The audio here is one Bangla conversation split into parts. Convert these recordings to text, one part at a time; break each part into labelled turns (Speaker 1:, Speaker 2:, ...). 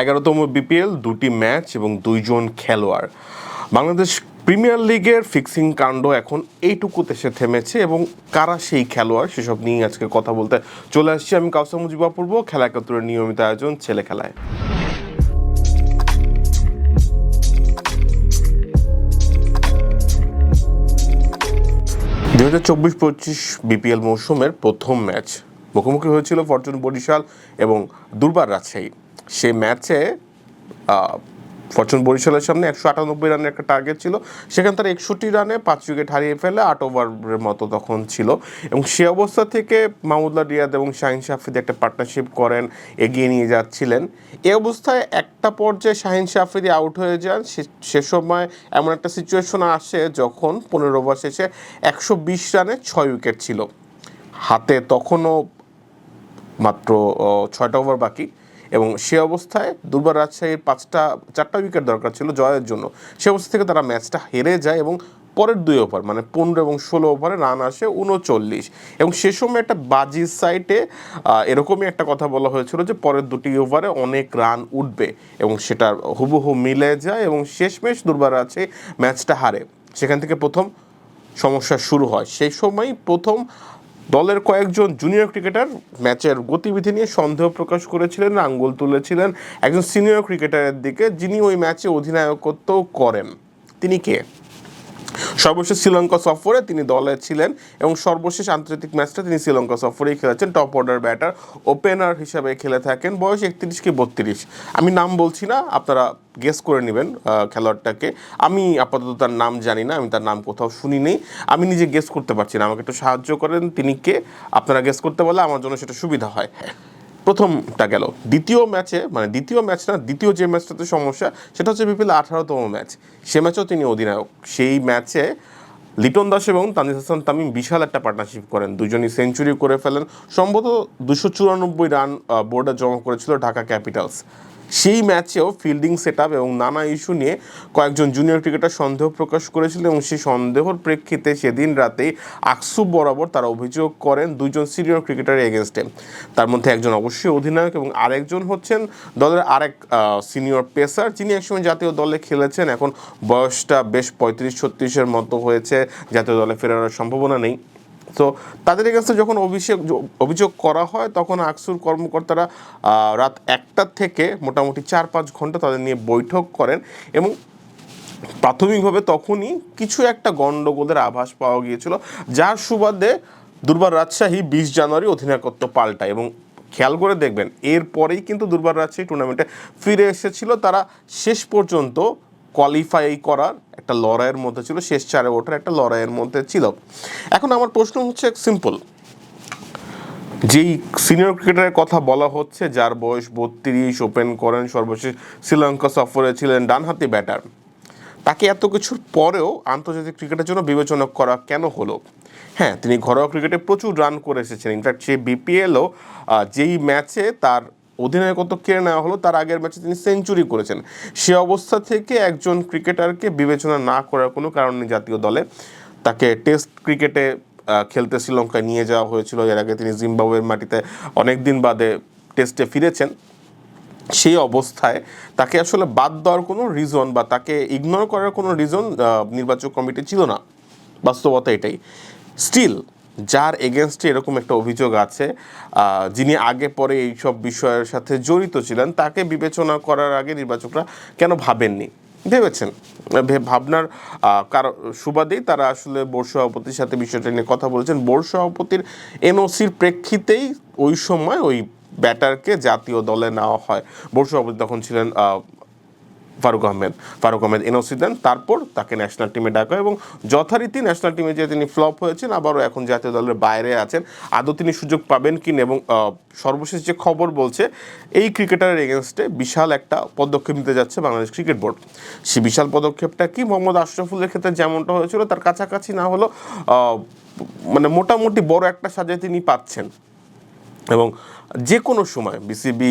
Speaker 1: এগারোতম বিপিএল দুটি ম্যাচ এবং দুইজন খেলোয়াড়। বাংলাদেশ প্রিমিয়ার লিগের ফিক্সিং কাণ্ড এখন এইটুকুতে সে থেমেছে এবং কারা সেই খেলোয়াড় সেসব নিয়ে আজকে কথা বলতে চলে আসছি আমি কাউসার মুজিবা পূর্ব খেলা একাত্তরের নিয়মিত আয়োজন ছেলে খেলায়। দুই হাজার চব্বিশ পঁচিশ বিপিএল মৌসুমের প্রথম ম্যাচ মুখোমুখি হয়েছিল ফরচুন বরিশাল এবং দুর্বার রাজশাহী। সেই ম্যাচে ফরচুন বরিশালের সামনে একশো আটানব্বই রানের একটা টার্গেট ছিল। সেখানে তারা একষট্টি রানে পাঁচ উইকেট হারিয়ে ফেলে, আট ওভারের মতো তখন ছিল। এবং সে অবস্থা থেকে মাহমুদুল্লাহ রিয়াদ এবং শাহিন শাফিদি একটা পার্টনারশিপ করেন, এগিয়ে নিয়ে যাচ্ছিলেন। এ অবস্থায় একটা পর্যায়ে শাহিন শাফিদি আউট হয়ে যান। সে সময় এমন একটা সিচুয়েশন আসে যখন পনেরো ওভার শেষে একশো বিশ রানে ছয় উইকেট ছিল। হাতে তখনও মাত্র ছয়টা ওভার বাকি। এবং সে অবস্থায় দুর্বার রাজশাহীর পাঁচটা, চারটা উইকেট দরকার ছিল জয়ের জন্য। সে অবস্থা থেকে তারা ম্যাচটা হেরে যায় এবং পরের দুই ওভার মানে পনেরো এবং ষোলো ওভারে রান আসে উনচল্লিশ। এবং সে সময় একটা বাজি সাইটে এরকমই একটা কথা বলা হয়েছিল যে পরের দুটি ওভারে অনেক রান উঠবে এবং সেটা হুবহু মিলে যায় এবং শেষমেশ দুর্বার রাজশাহী ম্যাচটা হারে। সেখান থেকে প্রথম সমস্যা শুরু হয়। সেই সময় প্রথম দলের কয়েকজন জুনিয়র ক্রিকেটার ম্যাচের গতিবিধি নিয়ে সন্দেহ প্রকাশ করেছিলেন, আঙ্গুল তুলেছিলেন একজন সিনিয়র ক্রিকেটারের দিকে, যিনি ওই ম্যাচে অধিনায়কত্ব করেন। তিনি কে? সর্বশেষ শ্রীলঙ্কা সফরে তিনি দলে ছিলেন এবং সর্বশেষ আন্তর্জাতিক ম্যাচটা তিনি শ্রীলঙ্কা সফরেই খেলেছেন টপ অর্ডার ব্যাটার ওপেনার হিসাবে খেলে থাকেন। বয়স একত্রিশ কি বত্রিশ? আমি নাম বলছি না, আপনারা গেস করে নেবেন খেলোয়াড়টাকে। আমি আপাতত তার নাম জানি না, আমি তার নাম কোথাও শুনি নেই। আমি নিজে গেস করতে পারছি না, আমাকে একটু সাহায্য করেন তিনি কে। আপনারা গেস করতে পারলে আমার জন্য সেটা সুবিধা হয়। প্রথমটা গেল। দ্বিতীয় ম্যাচে মানে দ্বিতীয় ম্যাচ না, দ্বিতীয় যে ম্যাচটাতে সমস্যা, সেটা হচ্ছে বিপিএল আঠারোতম ম্যাচ। সে ম্যাচেও তিনি অধিনায়ক। সেই ম্যাচে লিটন দাস এবং তানিস হাসান তামিম বিশাল একটা পার্টনারশিপ করেন। দুজনই সেঞ্চুরি করে ফেলেন। সম্ভবত দুশো চুরানব্বই রান বোর্ডে জমা করেছিল ঢাকা ক্যাপিটালস সেই ম্যাচেও ফিল্ডিং সেট এবং নানা ইস্যু নিয়ে কয়েকজন জুনিয়র ক্রিকেটার সন্দেহ প্রকাশ করেছিল এবং সেই সন্দেহর প্রেক্ষিতে সেদিন রাতেই আকসু বরাবর তারা অভিযোগ করেন দুইজন সিনিয়র ক্রিকেটারের এগেনস্টে। তার মধ্যে একজন অবশ্যই অধিনায়ক এবং আরেকজন হচ্ছেন দলের আরেক সিনিয়র পেসার যিনি একসময় জাতীয় দলে খেলেছেন। এখন বয়সটা বেশ পঁয়ত্রিশ ছত্রিশের মতো হয়েছে। জাতীয় দলে ফেরার সম্ভাবনা নেই। তো তাদের কাছে যখন অভিষেক অভিযোগ করা হয়, তখন আকসুর কর্মকর্তারা রাত একটার থেকে মোটামুটি চার পাঁচ ঘণ্টা তাদের নিয়ে বৈঠক করেন এবং প্রাথমিকভাবে তখনই কিছু একটা গণ্ডগোলের আভাস পাওয়া গিয়েছিল, যার সুবাদে দুর্বার রাজশাহী বিশ জানুয়ারি অধিনায়কত্ব পাল্টায় এবং খেয়াল করে দেখবেন, এরপরেই কিন্তু দুর্বার রাজশাহী টুর্নামেন্টে ফিরে এসেছিল। তারা শেষ পর্যন্ত কোয়ালিফাই করার একটা লড়াইয়ের মধ্যে ছিল, শেষ চারে ওঠার একটা লড়াইয়ের মধ্যে ছিল। এখন আমার প্রশ্ন হচ্ছে সিম্পল যেই সিনিয়র ক্রিকেটারের কথা বলা হচ্ছে, যার বয়স বত্রিশ ওপেন করেন সর্বশেষ, শ্রীলঙ্কা সফরে ছিলেন ডানহাতি ব্যাটার তাকে এত কিছুর পরেও আন্তর্জাতিক ক্রিকেটের জন্য বিবেচনা করা কেন হলো? হ্যাঁ তিনি ঘরোয়া ক্রিকেটে প্রচুর রান করে এসেছেন। ইনফ্যাক্ট সে বিপিএলও যেই ম্যাচে তার অধিনায়কত্ব কেড়ে নেওয়া হলো, তার আগের ম্যাচে তিনি সেঞ্চুরি করেছেন। সে অবস্থা থেকে একজন ক্রিকেটারকে বিবেচনা না করার কোনো কারণ নেই জাতীয় দলে। তাকে টেস্ট ক্রিকেটে খেলতে শ্রীলঙ্কায় নিয়ে যাওয়া হয়েছিল। এর আগে তিনি জিম্বাবুয়ের মাটিতে অনেক দিন বাদে টেস্টে ফিরেছেন। সেই অবস্থায় তাকে আসলে বাদ দেওয়ার কোনো রিজন বা তাকে ইগনোর করার কোনো রিজন নির্বাচক কমিটি ছিল না। বাস্তবতা এটাই। স্টিল যার এগেনস্টে এরকম একটা অভিযোগ আছে যিনি আগে পরে এইসব বিষয়ের সাথে জড়িত ছিলেন, তাকে বিবেচনা করার আগে নির্বাচকরা কেন ভাবেননি? ভেবেছেন? ভাবনার কারণ, সুবাদেই তারা আসলে বোর্ড সভাপতির সাথে বিষয়টা নিয়ে কথা বলেছেন। বোর্ড সভাপতির এনওসির প্রেক্ষিতেই ওই সময় ওই ব্যাটারকে জাতীয় দলে নেওয়া হয়। বোর্ড সভাপতি তখন ছিলেন ফারুক আহমেদ। ফারুক আহমেদ এনওসি দেন, তারপর তাকে ন্যাশনাল টিমে ডাকা এবং যথারীতি ন্যাশনাল টিমে যে তিনি ফ্লপ হয়েছেন, আবারও এখন জাতীয় দলের বাইরে আছেন। আদৌ তিনি সুযোগ পাবেন কি এবং সর্বশেষ যে খবর বলছে, এই ক্রিকেটারের এগেনস্টে বিশাল একটা পদক্ষেপ নিতে যাচ্ছে বাংলাদেশ ক্রিকেট বোর্ড সেই বিশাল পদক্ষেপটা কি? মোহাম্মদ আশরাফুলের ক্ষেত্রে যেমনটা হয়েছিল, তার কাছাকাছি না হলো মানে মোটামুটি বড় একটা সাজায় তিনি পাচ্ছেন। এবং যে কোনো সময় বিসিবি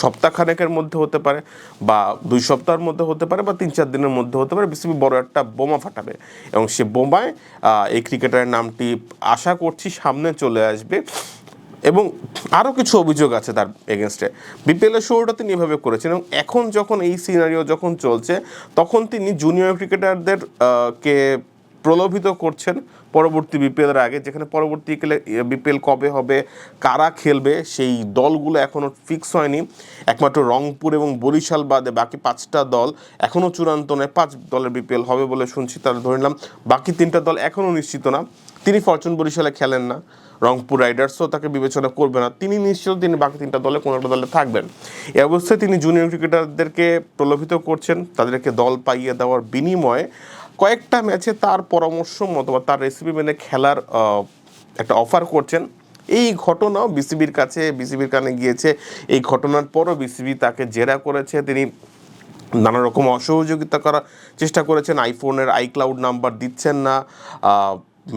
Speaker 1: সপ্তাহখানেকের মধ্যে হতে পারে বা দুই সপ্তাহের মধ্যে হতে পারে বা তিন চার দিনের মধ্যে হতে পারে। বিসিবি বড় একটা বোমা ফাটাবে এবং সে বোমায় এই ক্রিকেটারের নামটি আশা করছি সামনে চলে আসবে এবং আরও কিছু অভিযোগ আছে তার এগেনস্টে। বিপিএলের শুরুটা তিনি এভাবে করেছেন এবং এখন যখন এই সিনারিও যখন চলছে, তখন তিনি জুনিয়র ক্রিকেটারদের কে প্রলোভিত করছেন পরবর্তী বিপিএলের আগে, যেখানে পরবর্তী বিপিএল কবে হবে, কারা খেলবে, সেই দলগুলো এখনও ফিক্স হয়নি। একমাত্র রংপুর এবং বরিশাল বাদে বাকি পাঁচটা দল এখনও চূড়ান্ত নয়। পাঁচ দলের বিপিএল হবে বলে শুনছি, তাহলে ধরে নিলাম। বাকি তিনটা দল এখনও নিশ্চিত না। তিনি ফরচুন বরিশালে খেলেন না। রংপুর রাইডার্সও তাকে বিবেচনা করবে না। তিনি নিশ্চিত তিনি বাকি তিনটা দলে কোনো একটা দলে থাকবেন। এ অবস্থায় তিনি জুনিয়র ক্রিকেটারদেরকে প্রলোভিত করছেন। তাদেরকে দল পাইয়ে দেওয়ার বিনিময়ে কয়েকটা ম্যাচে তার পরামর্শ মতো বা তার রেসিপি মেনে খেলার একটা অফার করছেন। এই ঘটনাও বিসিবির কাছে, বিসিবির কানে গিয়েছে। এই ঘটনার পরও বিসিবি তাকে জেরা করেছে। তিনি নানা রকম অসহযোগিতা করার চেষ্টা করেছেন। আইফোনের আইক্লাউড নাম্বার দিচ্ছেন না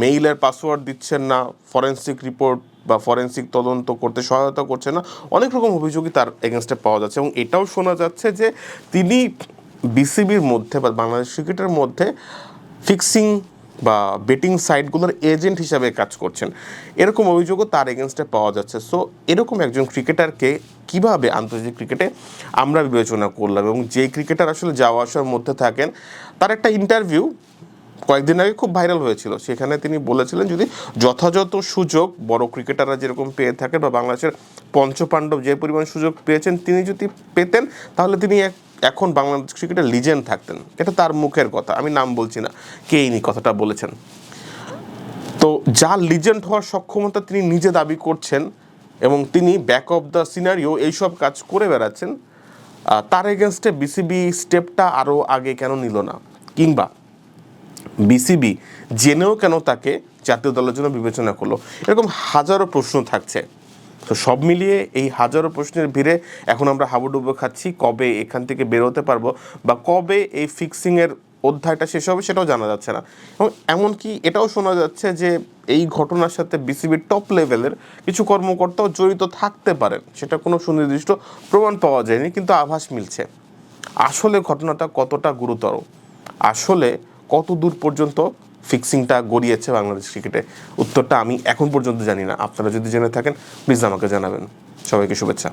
Speaker 1: মেইলের পাসওয়ার্ড দিচ্ছেন না ফরেন্সিক রিপোর্ট বা ফরেন্সিক তদন্ত করতে সহায়তা করছে না। অনেক রকম অভিযোগই তার এগেনস্টে পাওয়া যাচ্ছে এবং এটাও শোনা যাচ্ছে যে তিনি বিসিবির মধ্যে বা বাংলাদেশ ক্রিকেটের মধ্যে ফিক্সিং বা বেটিং সাইটগুলোর এজেন্ট হিসাবে কাজ করছেন। এরকম অভিযোগও তার এগেনস্টে পাওয়া যাচ্ছে। সো এরকম একজন ক্রিকেটারকে কীভাবে আন্তর্জাতিক ক্রিকেটে আমরা বিবেচনা করলাম এবং যে ক্রিকেটার আসলে যাওয়া আসার মধ্যে থাকেন, তার একটা ইন্টারভিউ কয়েকদিন আগে খুব ভাইরাল হয়েছিল। সেখানে তিনি বলেছিলেন, যদি যথাযথ সুযোগ বড় ক্রিকেটাররা যেরকম পেয়ে থাকেন বা বাংলাদেশের পঞ্চপাণ্ডব যে পরিমাণ সুযোগ পেয়েছেন, তিনি যদি পেতেন, তাহলে তিনি এক- এখন বাংলাদেশ ক্রিকেটে লিজেন্ড থাকতেন। এটা তার মুখের কথা, আমি নাম বলছি না, কে ইনি কথাটা বলেছেন? তো যার লিজেন্ড হওয়ার সক্ষমতা তিনি নিজে দাবি করছেন এবং তিনি ব্যাক অফ দ্য সিনারিও এইসব কাজ করে বেড়াচ্ছেন তার এগেনস্টে বিসিবি স্টেপটা আরও আগে কেন নিল না? কিংবা বিসিবি জেনেও কেন তাকে জাতীয় দলের জন্য বিবেচনা করল? এরকম হাজারো প্রশ্ন থাকছে। তো সব মিলিয়ে এই হাজারো প্রশ্নের ভিড়ে এখন আমরা হাবুডুবু খাচ্ছি। কবে এখান থেকে বেরোতে পারব বা কবে এই ফিক্সিংয়ের অধ্যায়টা শেষ হবে সেটাও জানা যাচ্ছে না। এবং এমনকি এটাও শোনা যাচ্ছে যে এই ঘটনার সাথে বিসিবির টপ লেভেলের কিছু কর্মকর্তাও জড়িত থাকতে পারেন। সেটা কোনো সুনির্দিষ্ট প্রমাণ পাওয়া যায়নি, কিন্তু আভাস মিলছে। আসলে ঘটনাটা কতটা গুরুতর? আসলে কত দূর পর্যন্ত ফিক্সিংটা গড়িয়েছে বাংলাদেশ ক্রিকেটে। উত্তরটা আমি এখন পর্যন্ত জানি না। আপনারা যদি জেনে থাকেন প্লিজ আমাকে জানাবেন। সবাইকে শুভেচ্ছা।